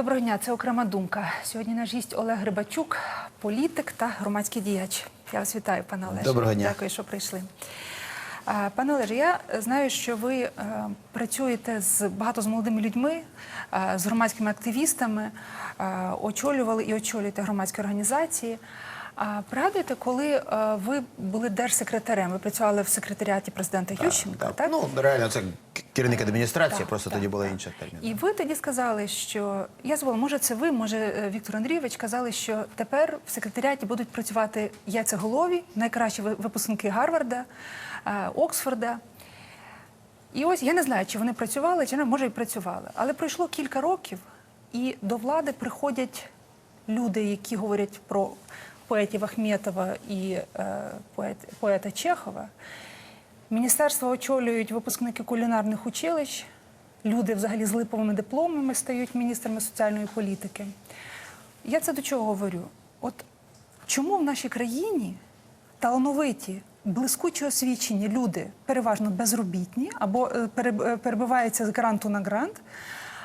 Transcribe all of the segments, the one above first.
Доброго дня, це окрема думка. Сьогодні наш гість Олег Грибачук, політик та громадський діяч. Я вас вітаю, пане Олеже. Доброго дня. Дякую, що прийшли. Пане Олеже, я знаю, що ви е, працюєте з багато з молодими людьми, е, з громадськими активістами, е, очолювали і очолюєте громадські організації. А пригадуєте, коли е, ви були держсекретарем, ви працювали в секретаріаті президента Ющенка, так? Ну, реально, це керівник адміністрації, Так, просто так, тоді була так. інша термін. І ви тоді сказали, що я забула, може це ви, може е, Віктор Андрійович казали, що тепер в секретаріаті будуть працювати яйцеголові, найкращі ви- випускники Гарварда, е, Оксфорда. І ось я не знаю, чи вони працювали, чи не може і працювали. Але пройшло кілька років, і до влади приходять люди, які говорять про поетів Ахметова і е, поет, поета Чехова. Міністерство очолюють випускники кулінарних училищ. Люди взагалі з липовими дипломами стають міністрами соціальної політики. Я це до чого говорю? От чому в нашій країні талановиті, блискучі освічені люди, переважно безробітні, або е, е, перебиваються з гранту на грант,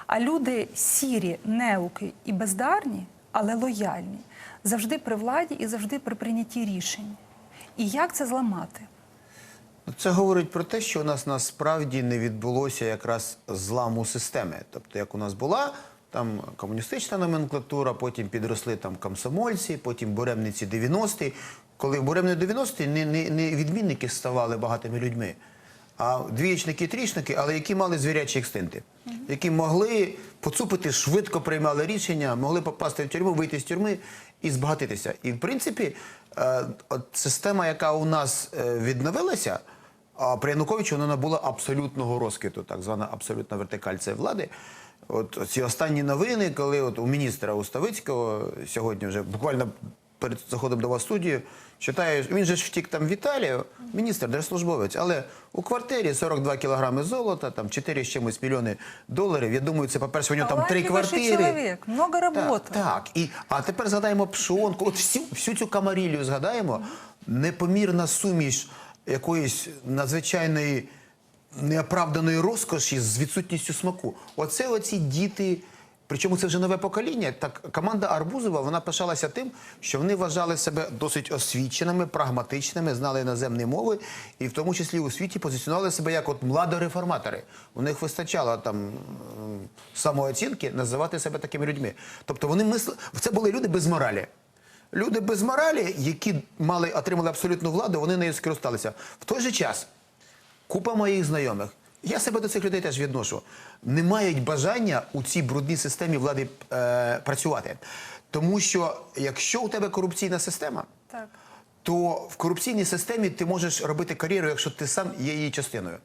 а люди сірі, неуки і бездарні, але лояльні, завжди при владі і завжди при прийнятті рішень. І як це зламати? Ну, Це говорить про те, що у нас насправді не відбулося якраз зламу системи. Тобто, як у нас була там комуністична номенклатура, потім підросли там комсомольці, потім буремниці 90-ті. Коли в буремні 90-ті не, не, не відмінники ставали багатими людьми, а двієчники, трічники, але які мали звірячі екстинти, які могли поцупити, швидко приймали рішення, могли попасти в тюрму, вийти з тюрми і збагатитися. І в принципі, е, от система, яка у нас е, відновилася, а при Януковичу вона набула абсолютного розквіту, так звана абсолютна вертикаль цієї влади. От ці останні новини, коли от у міністра Уставицького сьогодні вже буквально перед заходом до вас в студію, читаю, він же ж втік там в Італію, міністр, держслужбовець, але у квартирі 42 кілограми золота, там 4 з чимось мільйони доларів. Я думаю, це, по-перше, у нього там три квартири. чоловік, много роботи. Так, так. І, а тепер згадаємо пшонку. От всю, всю цю камарілію згадаємо. Непомірна суміш якоїсь надзвичайної неоправданої розкоші з відсутністю смаку. Оце оці діти. Причому це вже нове покоління. Так команда Арбузова вона пишалася тим, що вони вважали себе досить освіченими, прагматичними, знали іноземні мови, і в тому числі у світі позиціонували себе як от младореформатори. У них вистачало там самооцінки називати себе такими людьми. Тобто вони мисли... це були люди без моралі. Люди без моралі, які мали отримали абсолютну владу, вони нею скористалися. В той же час купа моїх знайомих. Я себе до цих людей теж відношу. Не мають бажання у цій брудній системі влади е, працювати. Тому що якщо у тебе корупційна система, Так. то в корупційній системі ти можеш робити кар'єру, якщо ти сам є її частиною.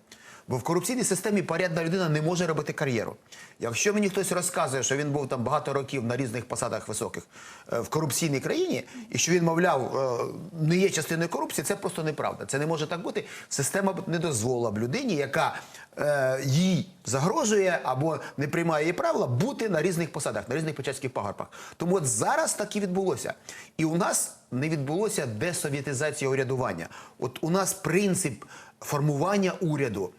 Бо в корупційній системі порядна людина не може робити кар'єру. Якщо мені хтось розказує, що він був там багато років на різних посадах високих е, в корупційній країні, і що він, мовляв, е, не є частиною корупції, це просто неправда. Це не може так бути. Система не дозволила б людині, яка е, їй загрожує або не приймає її правила, бути на різних посадах, на різних початських пагорбах. Тому от зараз так і відбулося. І у нас не відбулося десовєтизація урядування. От у нас принцип формування уряду.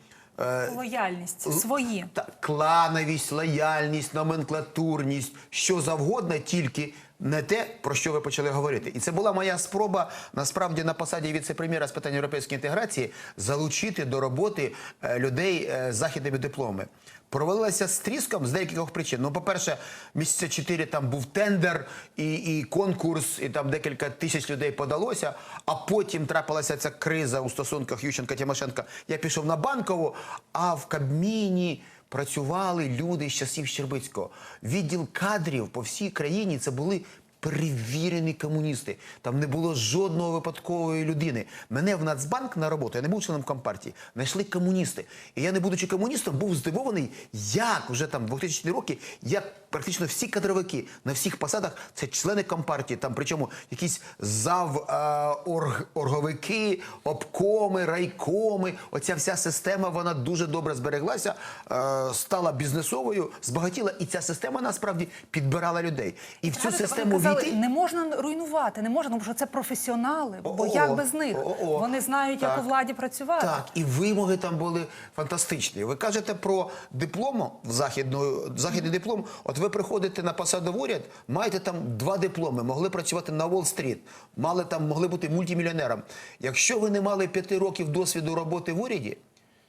Е, Лояльність свої. та, клановість, лояльність, номенклатурність, що завгодно, тільки не те, про що ви почали говорити. І це була моя спроба насправді на посаді віце-прем'єра з питань європейської інтеграції залучити до роботи е, людей е, з західними дипломами. Провалилася з тріском з деяких причин. Ну, по-перше, місяця чотири там був тендер і, і конкурс, і там декілька тисяч людей подалося. А потім трапилася ця криза у стосунках Ющенка-Тимошенка. Я пішов на банкову, а в Кабміні працювали люди з часів Щербицького. Відділ кадрів по всій країні це були перевірені комуністи. Там не було жодного випадкової людини. Мене в Нацбанк на роботу, я не був членом компартії, знайшли комуністи. І я, не будучи комуністом, був здивований, як вже там 2000 роки, як практично всі кадровики на всіх посадах це члени компартії. Там причому якісь зав е, орг, орговики, обкоми, райкоми. Оця вся система вона дуже добре збереглася, е, стала бізнесовою, збагатіла, і ця система насправді підбирала людей. І в цю систему казали, сказали, не можна руйнувати, не можна, тому що це професіонали. Бо як без них? Вони знають, як у владі працювати. Так, і вимоги там були фантастичні. Ви кажете про диплом в західну, західний диплом. От ви приходите на посаду в уряд, маєте там два дипломи, могли працювати на Уолл-стріт, мали там, могли бути мультимільйонером. Якщо ви не мали п'яти років досвіду роботи в уряді,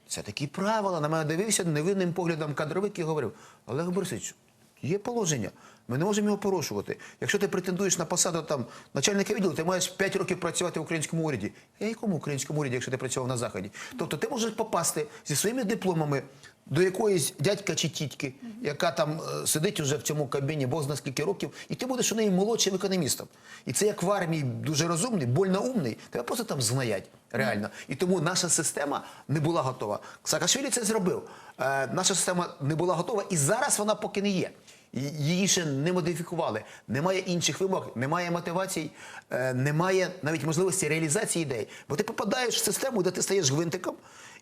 це такі правила. На мене дивився невинним поглядом кадровик і говорив: Олег Борисович, є положення. Ми не можемо його порушувати. Якщо ти претендуєш на посаду там начальника відділу, ти маєш 5 років працювати в українському уряді. Я якому українському уряді, якщо ти працював на заході? Тобто ти можеш попасти зі своїми дипломами до якоїсь дядька чи тітки, яка там е, сидить уже в цьому кабіні, бог зна скільки років, і ти будеш у неї молодшим економістом. І це як в армії дуже розумний, больно умний, тебе просто там знаять. Реально. І тому наша система не була готова. Саакашвілі це зробив. Е, наша система не була готова, і зараз вона поки не є. Її ще не модифікували. Немає інших вимог, немає мотивацій, е, немає навіть можливості реалізації ідей. Бо ти попадаєш в систему, де ти стаєш гвинтиком.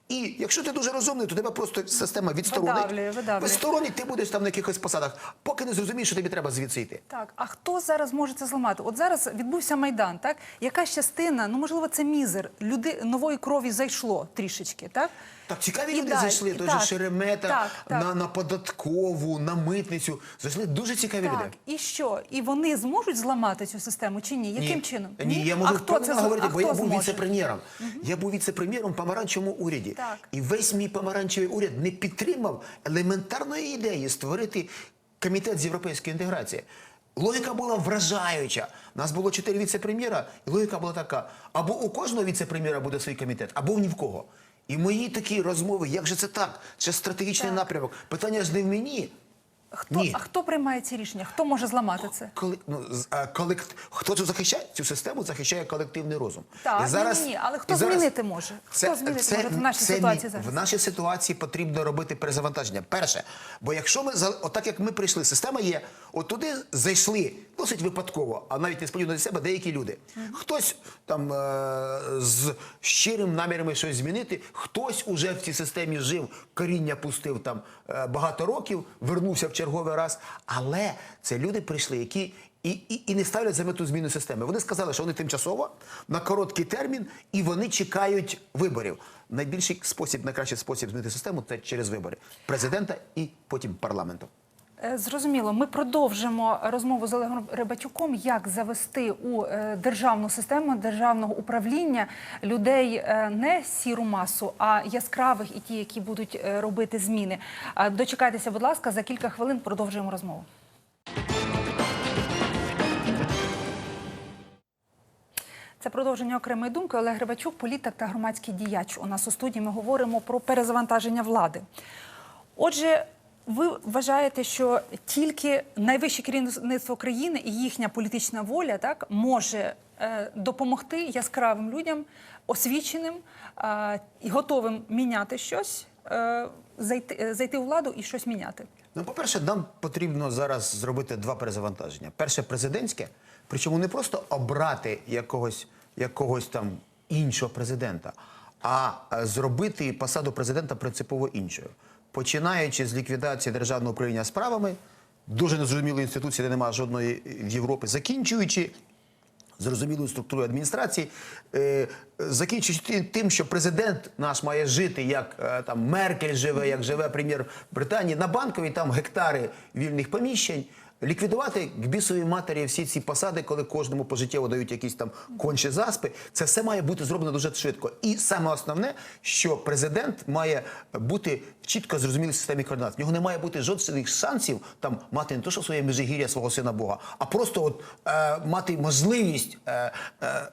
І якщо ти дуже розумний, то тебе просто система відсторонить. Видавлює, видавлює. Відсторонить, ти будеш там на якихось посадах, поки не зрозумієш, що тобі треба звідси йти. Так, а хто зараз може це зламати? От зараз відбувся майдан, так якась частина, ну можливо, це мізер люди нової крові зайшло трішечки, так Так, цікаві люди далі, зайшли. Той же Шеремета так, так. На, на податкову, на митницю. Зайшли дуже цікаві люди. Так, і що? І вони зможуть зламати цю систему чи ні? Яким ні. чином? Ні, я а можу хто це говорити, а бо я був віце-прем'єром. Я був віце-прем'єром в помаранчевому уряді. Так. І весь мій помаранчевий уряд не підтримав елементарної ідеї створити комітет з європейської інтеграції. Логіка була вражаюча. Нас було чотири віце-прем'єра, і логіка була така: або у кожного віце-прем'єра буде свій комітет, або ні в кого. І мої такі розмови, як же це так? Це стратегічний Так. напрямок. Питання ж не в мені. Хто, Ні. А хто приймає ці рішення? Хто може зламати це? Коли ну з- а, колект... хто цю захищає цю систему, захищає колективний розум. Так, ні, ні, ні. Але хто і змінити може? Хто змінити може в нашій це ситуації ні- зараз? В нашій ситуації потрібно робити перезавантаження. Перше, бо якщо ми за отак, як ми прийшли, система є, от туди зайшли досить випадково, а навіть несподівано для себе деякі люди. Хтось там е- з щирим намірами щось змінити, хтось уже в цій системі жив, коріння пустив там багато років, вернувся в черговий раз. Але це люди прийшли, які і, і, і не ставлять за мету зміну системи. Вони сказали, що вони тимчасово на короткий термін і вони чекають виборів. Найбільший спосіб, найкращий спосіб змінити систему це через вибори президента і потім парламенту. Е, Зрозуміло, ми продовжимо розмову з Олегом Рибатюком, як завести у е, державну систему державного управління людей е, не сіру масу, а яскравих і ті, які будуть робити зміни. Дочекайтеся, будь ласка, за кілька хвилин продовжуємо розмову. Це продовження окремої думки. Олег Грибачук, політик та громадський діяч. У нас у студії ми говоримо про перезавантаження влади. Отже, ви вважаєте, що тільки найвище керівництво країни і їхня політична воля так може е, допомогти яскравим людям, освіченим і готовим міняти щось, е, зайти, е, зайти у владу і щось міняти. Ну, по-перше, нам потрібно зараз зробити два перезавантаження. Перше президентське, причому не просто обрати якогось, якогось там іншого президента, а зробити посаду президента принципово іншою. Починаючи з ліквідації державного управління справами, дуже незрозумілої інституції, де немає жодної в Європі, закінчуючи зрозумілою структурою адміністрації, е, закінчуючи тим, що президент наш має жити, як е, там Меркель живе, як живе прем'єр Британії, на банковій там гектари вільних поміщень. Ліквідувати к бісовій матері всі ці посади, коли кожному пожиттєво дають якісь там кончі заспи, це все має бути зроблено дуже швидко. І саме основне, що президент має бути в чітко зрозумілій системі координат. В нього не має бути жодних шансів там мати не то, що своє межигір'я свого сина Бога, а просто от е, мати можливість, е, е,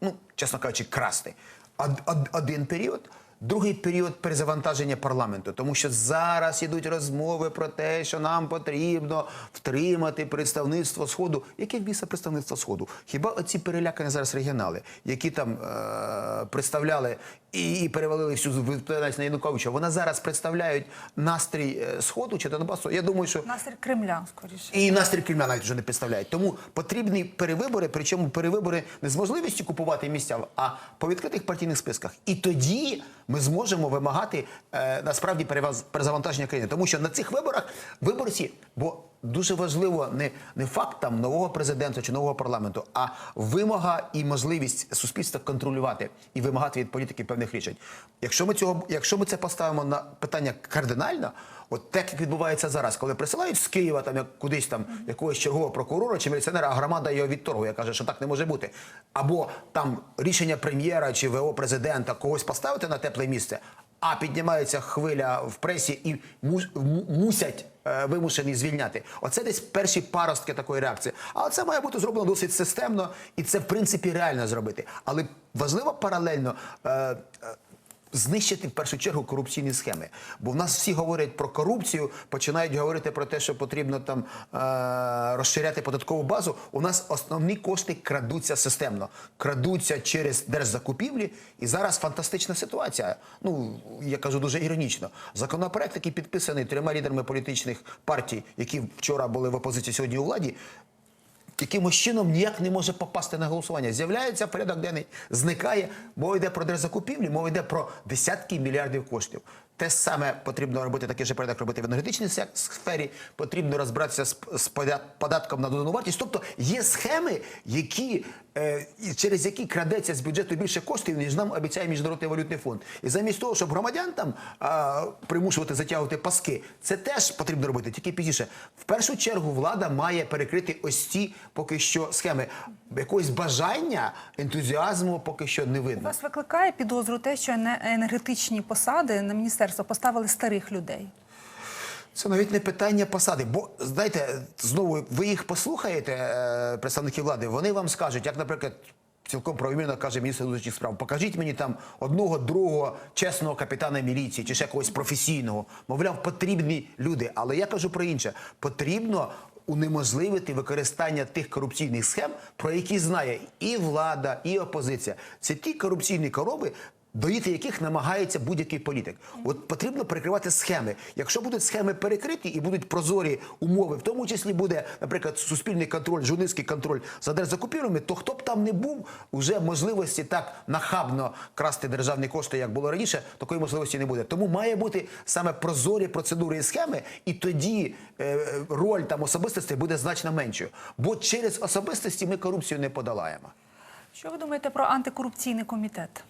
ну чесно кажучи, красти. Од- од- один період. Другий період перезавантаження парламенту, тому що зараз ідуть розмови про те, що нам потрібно втримати представництво сходу. Яке в біса представництво сходу? Хіба оці перелякані зараз регіонали, які там е- представляли і, і перевалили всю відповідальність на Януковича, вони зараз представляють настрій е, сходу чи Донбасу? Я думаю, що Настрій Кремля, скоріше. і настрій Кремля навіть вже не представляють. Тому потрібні перевибори, причому перевибори не з можливістю купувати місця, а по відкритих партійних списках. І тоді ми зможемо вимагати е, насправді перезавантаження країни. Тому що на цих виборах виборці, бо дуже важливо не, не факт там нового президента чи нового парламенту, а вимога і можливість суспільства контролювати і вимагати від політики певних рішень. Якщо ми цього, якщо ми це поставимо на питання кардинально, от так як відбувається зараз, коли присилають з Києва там як кудись там якогось чергового прокурора чи міліціонера, а громада його відторгує, каже, що так не може бути. Або там рішення прем'єра чи ВО президента когось поставити на тепле місце. А піднімається хвиля в пресі і му- му- мусять вимушені звільняти. Оце десь перші паростки такої реакції. Але це має бути зроблено досить системно, і це в принципі реально зробити. Але важливо паралельно. Знищити в першу чергу корупційні схеми, бо в нас всі говорять про корупцію, починають говорити про те, що потрібно там е- розширяти податкову базу. У нас основні кошти крадуться системно, крадуться через держзакупівлі. І зараз фантастична ситуація. Ну я кажу дуже іронічно. Законопроект, який підписаний трьома лідерами політичних партій, які вчора були в опозиції сьогодні у владі. Якимось чином ніяк не може попасти на голосування. З'являється порядок денний, зникає. Мова йде про держзакупівлі, мова йде про десятки мільярдів коштів. Те саме потрібно робити, такий же порядок робити в енергетичній сфері. Потрібно розбиратися з, податком на додану вартість. Тобто є схеми, які е, через які крадеться з бюджету більше коштів, ніж нам обіцяє міжнародний валютний фонд. І замість того, щоб громадян там примушувати затягувати паски, це теж потрібно робити, тільки пізніше. В першу чергу влада має перекрити ось ці поки що схеми. Якогось бажання, ентузіазму поки що не видно. Вас викликає підозру те, що енергетичні посади на міністерство поставили старих людей. Це навіть не питання посади. Бо знаєте, знову ви їх послухаєте, е, представники влади, вони вам скажуть, як, наприклад. Цілком правомірно каже міністр внутрішніх справ. Покажіть мені там одного другого чесного капітана міліції чи ще когось професійного. Мовляв, потрібні люди. Але я кажу про інше: потрібно унеможливити використання тих корупційних схем, про які знає і влада, і опозиція. Це ті корупційні короби, доїти яких намагається будь-який політик. От потрібно перекривати схеми. Якщо будуть схеми перекриті і будуть прозорі умови, в тому числі буде, наприклад, суспільний контроль, журналістський контроль за держзакупівлями, то хто б там не був, вже можливості так нахабно красти державні кошти, як було раніше, такої можливості не буде. Тому має бути саме прозорі процедури і схеми, і тоді е, роль там особистості буде значно меншою. Бо через особистості ми корупцію не подолаємо. Що ви думаєте про антикорупційний комітет?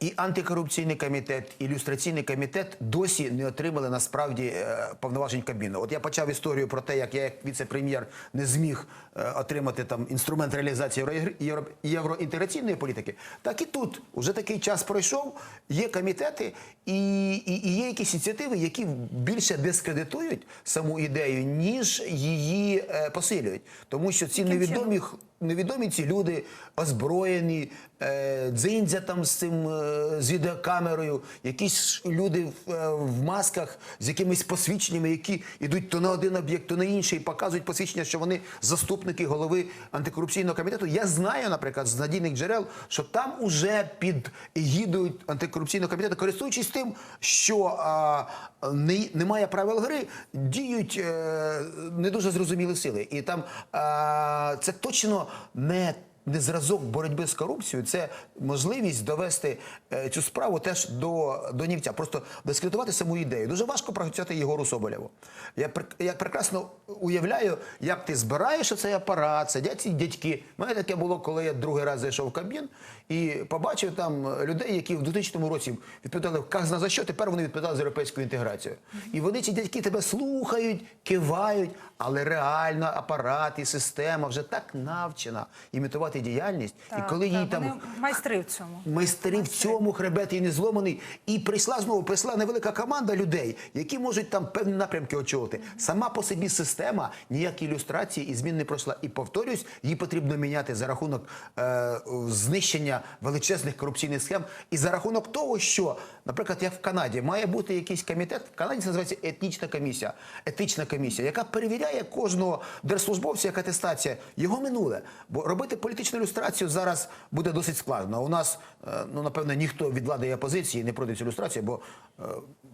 І антикорупційний комітет, і ілюстраційний комітет досі не отримали насправді е, повноважень Кабміну. От я почав історію про те, як я як віце-прем'єр не зміг е, отримати там інструмент реалізації євро- євро- євроінтеграційної політики. Так і тут уже такий час пройшов. Є комітети і, і, і є якісь ініціативи, які більше дискредитують саму ідею, ніж її е, посилюють, тому що ці невідомі невідомі ці люди озброєні, е, дзиндзя там з цим е, з відеокамерою, якісь люди в, е, в масках з якимись посвідченнями, які йдуть то на один об'єкт, то на інший, і показують посвідчення, що вони заступники голови антикорупційного комітету. Я знаю, наприклад, з надійних джерел, що там уже під егідою антикорупційного комітету, користуючись тим, що а, не, немає правил гри, діють е, не дуже зрозумілі сили. І там а, це точно не. Не зразок боротьби з корупцією, це можливість довести е, цю справу теж до, до нівця, просто дискредитувати саму ідею. Дуже важко працювати Єгору Соболєву. Я, я прекрасно уявляю, як ти збираєш цей апарат, сидять ці дядьки. У мене таке було, коли я другий раз зайшов в Кабмін і побачив там людей, які в 2000 році відповідали казна за що, тепер вони відповідали за європейську інтеграцію. І вони ці дядьки тебе слухають, кивають, але реально апарат і система вже так навчена імітувати діяльність. і коли їй там майстри в цьому. майстри в цьому хребет і не зломаний. І прийшла знову прийшла невелика команда людей, які можуть там певні напрямки очолити. Сама по собі система ніякі ілюстрації і змін не пройшла. І повторюсь, її потрібно міняти за рахунок е, знищення величезних корупційних схем і за рахунок того, що, наприклад, як в Канаді, має бути якийсь комітет. В Канаді це називається етнічна комісія, етична комісія, яка перевіряє кожного держслужбовця як атестація його минуле. Бо робити політичну ілюстрацію зараз буде досить складно. У нас, е, ну напевно, ніхто від влади і опозиції не пройде цю ілюстрацію, бо е,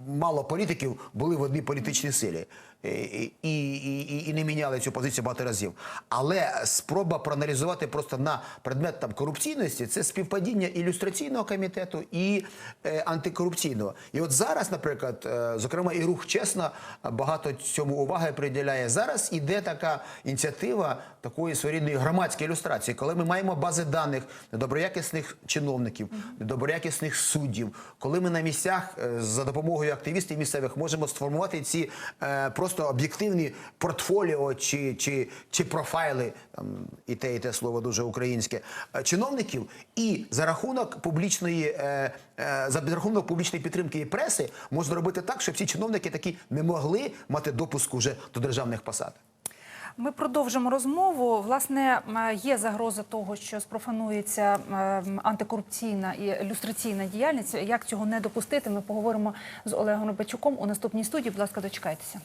мало політиків були в одній політичній силі. І, і, і, і не міняли цю позицію багато разів. Але спроба проаналізувати просто на предмет там корупційності це співпадіння ілюстраційного комітету і е, антикорупційного. І от зараз, наприклад, е, зокрема, і рух чесно багато цьому уваги приділяє. Зараз іде така ініціатива такої своєрідної громадської ілюстрації, коли ми маємо бази даних недоброякісних чиновників, недоброякісних суддів, коли ми на місцях е, за допомогою активістів місцевих можемо сформувати ці е, просто об'єктивні портфоліо чи, чи, чи профайли, там і те, і те слово дуже українське е, чиновників, і за рахунок публічної е, е, за рахунок публічної підтримки і преси можна робити так, щоб ці чиновники такі не могли мати допуску вже до державних посад. Ми продовжимо розмову. Власне, є загроза того, що спрофанується антикорупційна і люстраційна діяльність. Як цього не допустити? Ми поговоримо з Олегом Рибачуком у наступній студії. Будь ласка, дочекайтеся.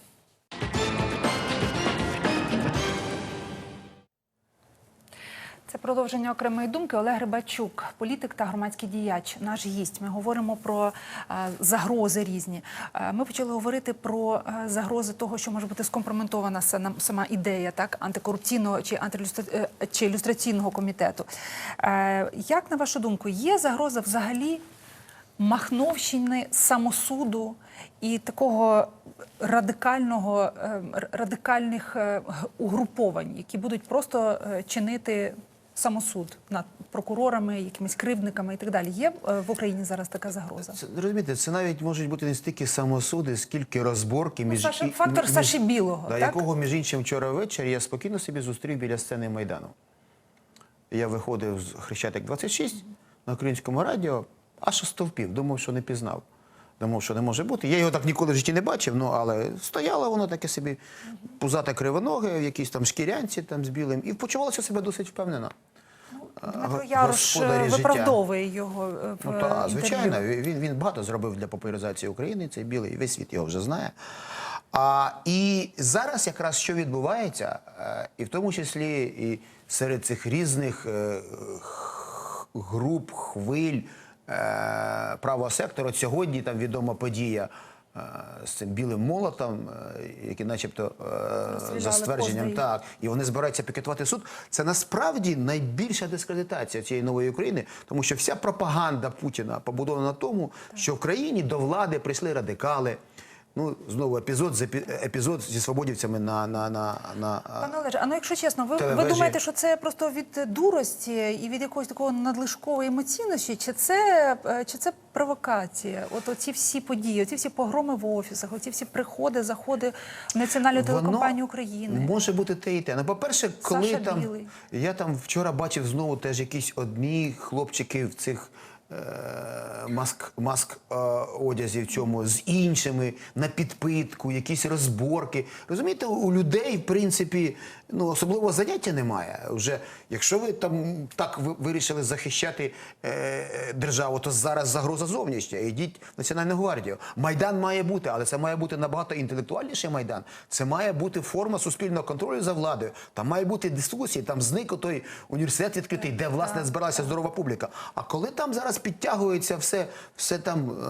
Це продовження окремої думки. Олег Рибачук, політик та громадський діяч, наш гість. Ми говоримо про е, загрози різні. Е, ми почали говорити про е, загрози того, що може бути скомпрометована сама, ідея так антикорупційного чи антилюстра... чи ілюстраційного комітету. Як на вашу думку, є загроза взагалі махновщини самосуду і такого радикального е, радикальних е, угруповань, які будуть просто е, чинити самосуд над прокурорами, якимись кривдниками і так далі. Є в Україні зараз така загроза? Це розумієте, це навіть можуть бути не стільки самосуди, скільки розборки між Саша- і- фактор між- Саші Білого, да, так? якого між іншим вчора ввечері я спокійно собі зустрів біля сцени майдану. Я виходив з Хрещатик 26 на українському радіо, аж стовпів, думав, що не пізнав. Думав, що не може бути. Я його так ніколи в житті не бачив, ну але стояло воно таке собі пузате кривоноге, в якійсь там шкірянці там з білим, і почувалося себе досить впевнено. Дмитро Ярош е, виправдовує його е, в Ну інтерв'ю. звичайно, він, він багато зробив для популяризації України. Цей білий весь світ його вже знає. А, і зараз якраз що відбувається, е, і в тому числі і серед цих різних груп, хвиль правого сектору, от сьогодні там відома подія. е, З цим білим молотом, які, начебто, е, Розстріляли за ствердженням, так, і вони збираються пікетувати суд. Це насправді найбільша дискредитація цієї нової України, тому що вся пропаганда Путіна побудована на тому, що в країні до влади прийшли радикали. Ну знову епізод з епі- епізод зі свободівцями на на на, на Пане Олеже, а ну якщо чесно, ви, ви думаєте, що це просто від дурості і від якоїсь такого надлишкової емоційності, чи це, е, чи це провокація? От оці всі події, оці всі погроми в офісах, оці всі приходи, заходи в національну телекомпанію України. Може бути те і те. Ну, по-перше, коли Саша там Білий. я там вчора бачив знову теж якісь одні хлопчики в цих. Е, Маск, маск е, одязі в цьому з іншими на підпитку, якісь розборки. Розумієте, у людей, в принципі, ну особливо заняття немає. Вже якщо ви там так вирішили захищати е, державу, то зараз загроза зовнішня. Йдіть в Національну гвардію. Майдан має бути, але це має бути набагато інтелектуальніший майдан. Це має бути форма суспільного контролю за владою. Там має бути дискусії. Там зник той університет відкритий, де власне збиралася здорова публіка. А коли там зараз підтягується все, все там е,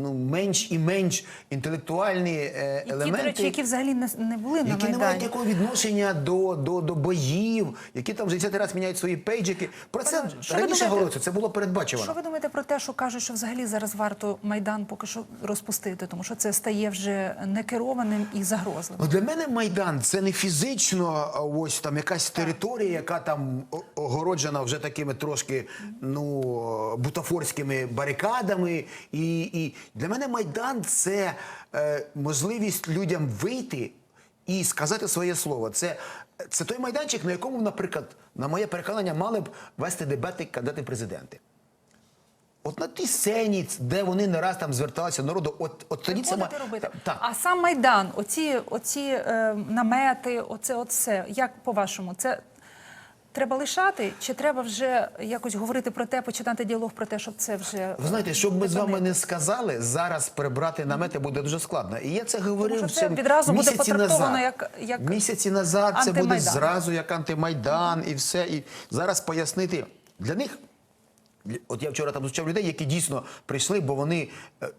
ну менш і менш інтелектуальні е, І ті, елементи. до речі, які взагалі не, не були на Які не мають Майдані. ніякого відношення до, до, до боїв, які там вже 10 раз міняють свої пейджики. Про це що раніше говорилося, це було передбачувано. Що ви думаєте про те, що кажуть, що взагалі зараз варто Майдан поки що розпустити, тому що це стає вже некерованим і загрозливим? Для мене Майдан це не фізично ось там якась територія, яка там огороджена вже такими трошки ну бутафорськими барикадами. І, і для мене Майдан це е, можливість людям вийти і сказати своє слово. Це, це той майданчик, на якому, наприклад, на моє переконання, мали б вести дебати кандидати президенти. От на тій сцені, де вони не раз там зверталися народу, от, от тоді це Приходити ма- робити. Так. А сам Майдан, оці, оці е, намети, оце, оце, як по-вашому, це треба лишати? Чи треба вже якось говорити про те, починати діалог про те, щоб це вже Ви знаєте, щоб ми з вами не сказали, зараз прибрати намети буде дуже складно. І я це говорив що це відразу буде потрактовано як- як місяці назад це буде зразу як антимайдан і все. І зараз пояснити для них. От я вчора там зустрічав людей, які дійсно прийшли, бо вони е, е,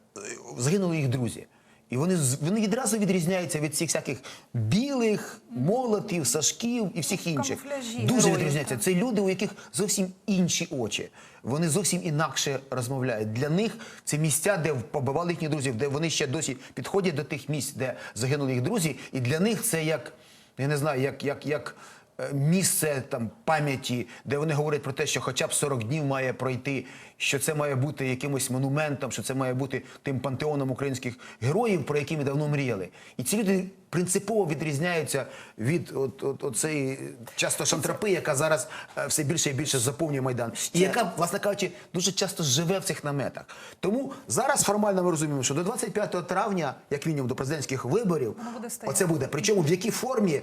загинули їх друзі. І вони, вони відразу відрізняються від цих всяких білих, молотів, сашків і всіх інших. Дуже героїв, відрізняються. Це люди, у яких зовсім інші очі. Вони зовсім інакше розмовляють. Для них це місця, де побивали їхніх друзів, де вони ще досі підходять до тих місць, де загинули їх друзі. І для них це як, я не знаю, як, як, як е, місце там пам'яті, де вони говорять про те, що хоча б 40 днів має пройти, що це має бути якимось монументом, що це має бути тим пантеоном українських героїв, про які ми давно мріяли. І ці люди принципово відрізняються від от, от, оцеї часто шантрапи, яка зараз е, все більше і більше заповнює майдан, і яка, власне кажучи, дуже часто живе в цих наметах. Тому зараз формально ми розуміємо, що до 25 травня, як мінімум до президентських виборів, буде оце буде. Причому в якій формі.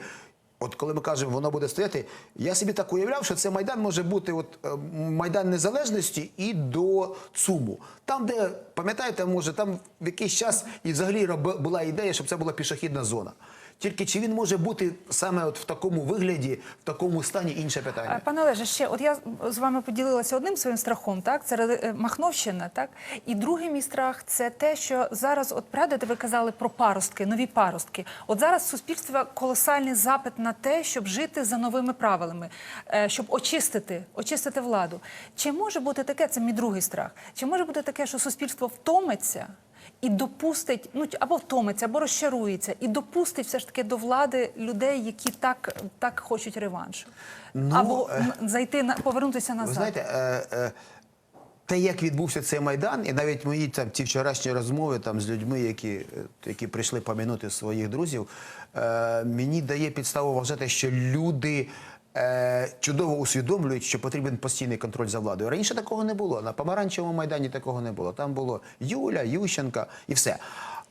От коли ми кажемо, воно буде стояти, я собі так уявляв, що це майдан може бути от е, майдан незалежності і до ЦУМу. Там, де пам'ятаєте, може, там в якийсь час і взагалі була ідея, щоб це була пішохідна зона. Тільки чи він може бути саме от в такому вигляді, в такому стані інше питання. Е, Пане Олеже, ще от я з вами поділилася одним своїм страхом, так це е, Махновщина, так і другий мій страх це те, що зараз, от правда, ви казали про паростки, нові паростки. От зараз в суспільства колосальний запит на те, щоб жити за новими правилами, е, щоб очистити, очистити владу. Чи може бути таке? Це мій другий страх. Чи може бути таке, що суспільство втомиться? І допустить, ну або втомиться, або розчарується, і допустить все ж таки до влади людей, які так, так хочуть реваншу, Ну, або е, зайти на повернутися назад. Ви знаєте, е, е, те, як відбувся цей майдан, і навіть мої там ті вчорашні розмови там з людьми, які, е, які прийшли пам'янути своїх друзів, е, мені дає підставу вважати, що люди. Е, Чудово усвідомлюють, що потрібен постійний контроль за владою. Раніше такого не було. На помаранчевому майдані такого не було. Там було Юля, Ющенка і все.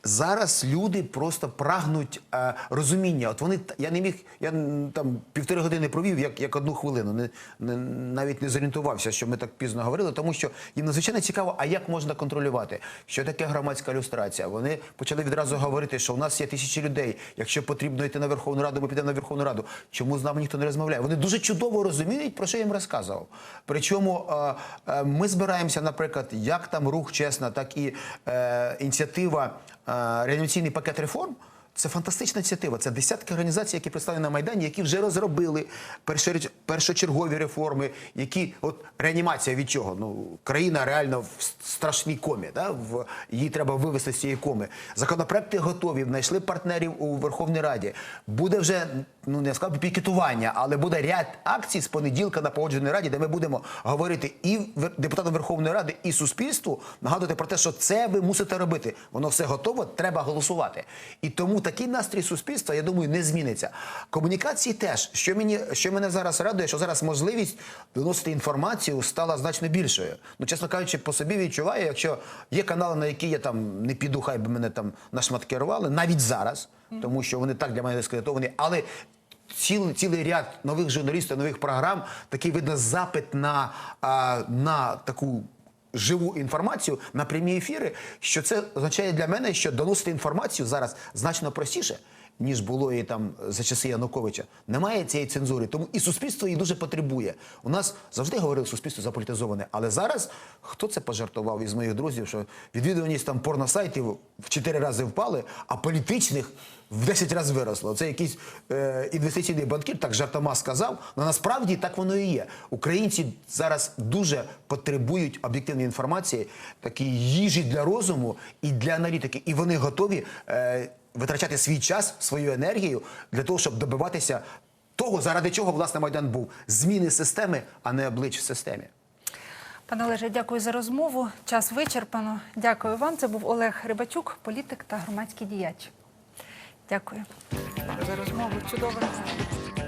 Зараз люди просто прагнуть е, розуміння. От вони я не міг, я там півтори години провів, як, як одну хвилину. Не, не навіть не зорієнтувався, що ми так пізно говорили, тому що їм надзвичайно цікаво, а як можна контролювати, що таке громадська люстрація. Вони почали відразу говорити, що у нас є тисячі людей. Якщо потрібно йти на Верховну Раду, ми підемо на Верховну Раду. Чому з нами ніхто не розмовляє? Вони дуже чудово розуміють, про що я їм розказував. Причому е, е, ми збираємося, наприклад, як там рух чесна, так і е, ініціатива реанімаційний пакет реформ. Це фантастична ініціатива. Це десятки організацій, які представлені на Майдані, які вже розробили першочергові реформи, які от реанімація від чого? Ну країна реально в страшній комі. Да? В її треба вивести з цієї коми. Законопроекти готові, знайшли партнерів у Верховній Раді. Буде вже ну не сказав пікетування, але буде ряд акцій з понеділка на погодженій раді, де ми будемо говорити і депутатам Верховної Ради, і суспільству нагадувати про те, що це ви мусите робити. Воно все готово, треба голосувати. І тому такий настрій суспільства, я думаю, не зміниться. Комунікації теж, що мені що мене зараз радує, що зараз можливість доносити інформацію стала значно більшою. Ну, чесно кажучи, по собі відчуваю, якщо є канали, на які я там не піду, хай би мене там на шматки рвали, навіть зараз, тому що вони так для мене дискредитовані, але. Цілий, цілий ряд нових журналістів, нових програм, такий видно запит на, на таку живу інформацію на прямі ефіри, що це означає для мене, що доносити інформацію зараз значно простіше. Ніж було і там за часи Януковича, немає цієї цензури, тому і суспільство її дуже потребує. У нас завжди говорили, суспільство заполітизоване, але зараз хто це пожартував із моїх друзів, що відвідуваність там порносайтів в 4 рази впали, а політичних в 10 разів виросло. Це якийсь е, інвестиційний банкір так жартома сказав. але насправді так воно і є. Українці зараз дуже потребують об'єктивної інформації, такої їжі для розуму і для аналітики. І вони готові е, витрачати свій час, свою енергію для того, щоб добиватися того, заради чого власне майдан був зміни системи, а не облич в системі. Пане Олеже, дякую за розмову. Час вичерпано. Дякую вам. Це був Олег Рибачук, політик та громадський діяч. Дякую за розмову. Чудова розмова.